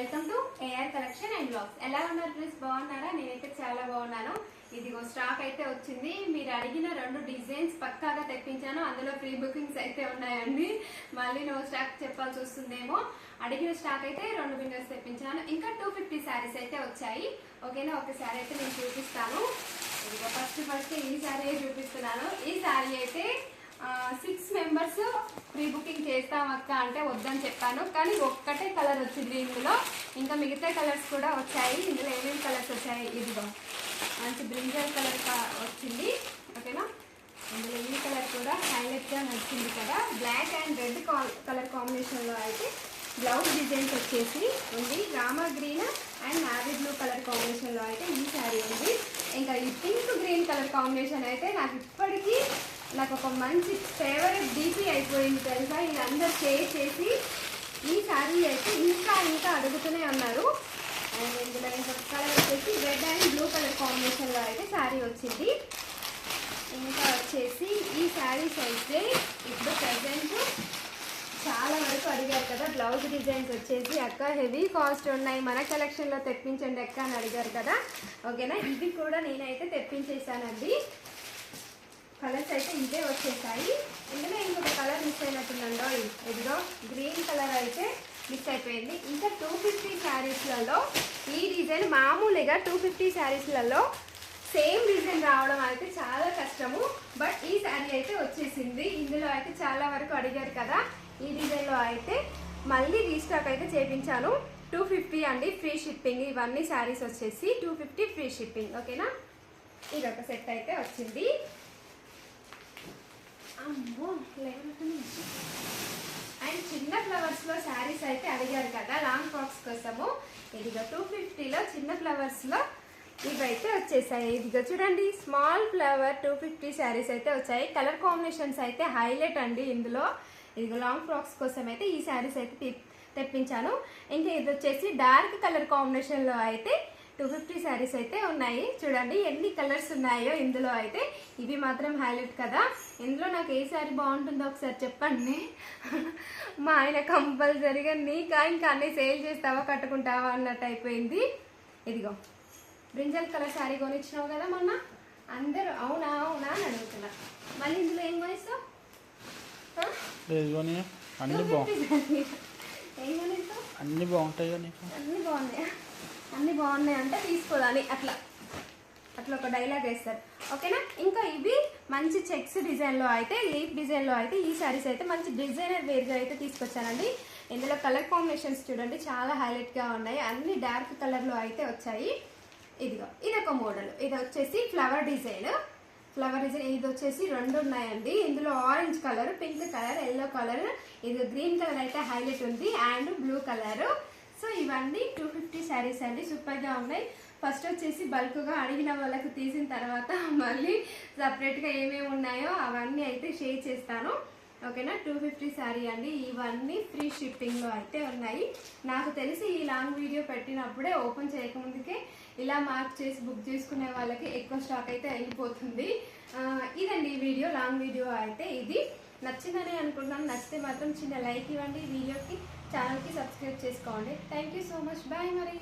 Welcome to A R collection and blogs ఎలా ఉన్నారు please బాగున్నారా? నేనైతే చాలా బాగున్నాను. ఇదిగో స్టాక్ అయితే వచ్చింది. మీరు అడిగిన రెండు డిజైన్స్ పక్కాగా తెప్పించాను. అందులో ప్రీ బుకింగ్స్ అయితే ఉన్నాయండి. మళ్ళీ నో స్టాక్ చెప్పాల్సి వస్తుందేమో. అడిగిన స్టాక్ అయితే రెండు విండోస్ తెప్పించాను. ఇంకా టూ ఫిఫ్టీ శారీస్ అయితే వచ్చాయి. ఓకేనా? ఒక శారీ అయితే నేను చూపిస్తాను. ఇదిగో ఫస్ట్ ఫస్ట్ ఈ శారీ చూపిస్తున్నాను. ఈ శారీ అయితే సిక్స్ మెంబర్స్ ప్రీ బుకింగ్ చేస్తాం అక్క అంటే వద్దని చెప్పాను. కానీ ఒక్కటే కలర్ వచ్చింది ఇందులో. ఇంకా మిగతా కలర్స్ కూడా వచ్చాయి. ఇందులో ఏమేమి కలర్స్ వచ్చాయి? ఇదిగో. మంచి బ్రింజల్ కలర్ వచ్చింది. ఓకేనా? ఇందులో ఈ కలర్ కూడా హైలైట్గా నచ్చింది కదా. బ్లాక్ అండ్ రెడ్ కలర్ కాంబినేషన్లో అయితే బ్లౌజ్ డిజైన్స్ వచ్చేసి ఉంది. Rama green and navy blue colour కాంబినేషన్లో అయితే ఈ శారీ ఉంది. ఇంకా ఈ పింక్ గ్రీన్ కలర్ కాంబినేషన్ అయితే నాకు ఇప్పటికీ నాకు ఒక మంచి ఫేవరెట్ డీపీ అయిపోయింది తెలుసా? ఇది అందరు షేర్ చేసి ఈ శారీ అయితే ఇంకా ఇంకా అడుగుతూనే ఉన్నారు. అండ్ ఇందులో ఇంకొక కలర్ వచ్చేసి రెడ్ అండ్ బ్లూ కలర్ కాంబినేషన్లో అయితే శారీ వచ్చింది. ఇంకా వచ్చేసి ఈ శారీస్ అయితే ఇప్పుడు ప్రజెంట్ చాలా వరకు అడిగారు కదా బ్లౌజ్ డిజైన్స్ వచ్చేసి అక్క హెవీ కాస్ట్ ఉన్నాయి. మన కలెక్షన్లో తెప్పించండి అక్క అని అడిగారు కదా. ఓకేనా? ఇది కూడా నేనైతే తెప్పించేసానండి కలర్స్ అయితే ఇదే వచ్చేసాయి. ఇందులో ఇంకొక కలర్ మిస్ అయినట్టుందండి ఇదిగో గ్రీన్ కలర్ అయితే మిస్ అయిపోయింది. ఇంకా టూ ఫిఫ్టీ శారీస్లలో ఈ డిజైన్ మామూలుగా టూ ఫిఫ్టీ శారీస్లలో సేమ్ డిజైన్ రావడం అయితే చాలా కష్టము. బట్ ఈ శారీ అయితే వచ్చేసింది. ఇందులో అయితే చాలా వరకు అడిగారు కదా. ఈ డిజైన్లో అయితే మళ్ళీ రీస్టాక్ అయితే చేపించాను. టూ ఫిఫ్టీ అండి ఫ్రీ షిప్పింగ్. ఇవన్నీ శారీస్ వచ్చేసి టూ ఫిఫ్టీ ఫ్రీ షిప్పింగ్. ఓకేనా? ఇది ఒక సెట్ అయితే వచ్చింది. అండ్ చిన్న ఫ్లవర్స్లో శారీస్ అయితే అడిగారు కదా లాంగ్ ఫ్రాక్స్ కోసము. ఇదిగో టూ ఫిఫ్టీలో చిన్న ఫ్లవర్స్లో ఇవైతే వచ్చేసాయి. ఇదిగో చూడండి small flower two fifty saris అయితే వచ్చాయి. కలర్ కాంబినేషన్స్ అయితే హైలైట్ అండి ఇందులో. ఇదిగో లాంగ్ ఫ్రాక్స్ కోసం అయితే ఈ శారీస్ అయితే తెప్పించాను. ఇంకా ఇది వచ్చేసి డార్క్ కలర్ కాంబినేషన్లో అయితే టూ ఫిఫ్టీ శారీస్ అయితే ఉన్నాయి. చూడండి ఎన్ని కలర్స్ ఉన్నాయో ఇందులో అయితే. ఇవి మాత్రం హైలైట్ కదా. ఇందులో నాకు ఏ శారీ బాగుంటుందో ఒకసారి చెప్పండి. మా ఆయన కంపల్సరీగా నీకా ఇంకా అన్ని సేల్ చేస్తావా కట్టుకుంటావా అన్నట్టు అయిపోయింది. ఇదిగో బ్రింజల్ కలర్ శారీ కొనిచ్చినావు కదా మొన్న? అందరూ అవునా అవునా అని అడుగుతున్నా. మళ్ళీ ఇందులో ఏం కొనిస్తావు? అన్నీ బాగు 250 శారీ. ఏం కొనిస్తావు? అన్నీ బాగుంటాయి కదా నీకు అన్ని బాగున్నాయి బాగున్నాయి అంటే తీసుకోవాలి అట్లా. అట్లా ఒక డైలాగ్ వేస్తారు. ఓకేనా ఇంకా ఇవి మంచి చెక్స్ డిజైన్లో అయితే లీఫ్ డిజైన్లో అయితే ఈ శారీస్ అయితే మంచి డిజైనర్ వేర్గా అయితే తీసుకొచ్చానండి ఇందులో కలర్ కాంబినేషన్స్ చూడండి చాలా హైలైట్గా ఉన్నాయి. అన్ని డార్క్ కలర్లో అయితే వచ్చాయి. ఇదిగో ఇది ఒక మోడల్ ఇది వచ్చేసి ఫ్లవర్ డిజైన్ ఫ్లవర్ డిజైన్ ఇది వచ్చేసి రెండు ఉన్నాయండి. ఇందులో orange colour pink colour yellow colour ఇది గ్రీన్ కలర్ అయితే హైలైట్ ఉంది. అండ్ బ్లూ కలర్ సో ఇవన్నీ టూ ఫిఫ్టీ శారీస్ అండి. సూపర్గా ఉన్నాయి. ఫస్ట్ వచ్చేసి బల్క్గా అడిగిన వాళ్ళకు తీసిన తర్వాత మళ్ళీ సపరేట్గా ఏమేమి ఉన్నాయో అవన్నీ అయితే షేర్ చేస్తాను. ఓకేనా? టూ ఫిఫ్టీ శారీ అండి. ఇవన్నీ ఫ్రీ షిప్పింగ్లో అయితే ఉన్నాయి. నాకు తెలిసి ఈ లాంగ్ వీడియో పెట్టినప్పుడే ఓపెన్ చేయకముందుకే ఇలా మార్క్ చేసి బుక్ చేసుకునే వాళ్ళకి ఎక్కువ స్టాక్ అయితే వెళ్ళిపోతుంది ఇదండి వీడియో లాంగ్ వీడియో అయితే ఇది. నచ్చిందని అనుకుంటున్నాను. నచ్చితే మాత్రం చిన్న లైక్ ఇవ్వండి వీడియోకి ఛానల్కి సబ్స్క్రైబ్ చేసుకోండి. Thank you so much bye మరి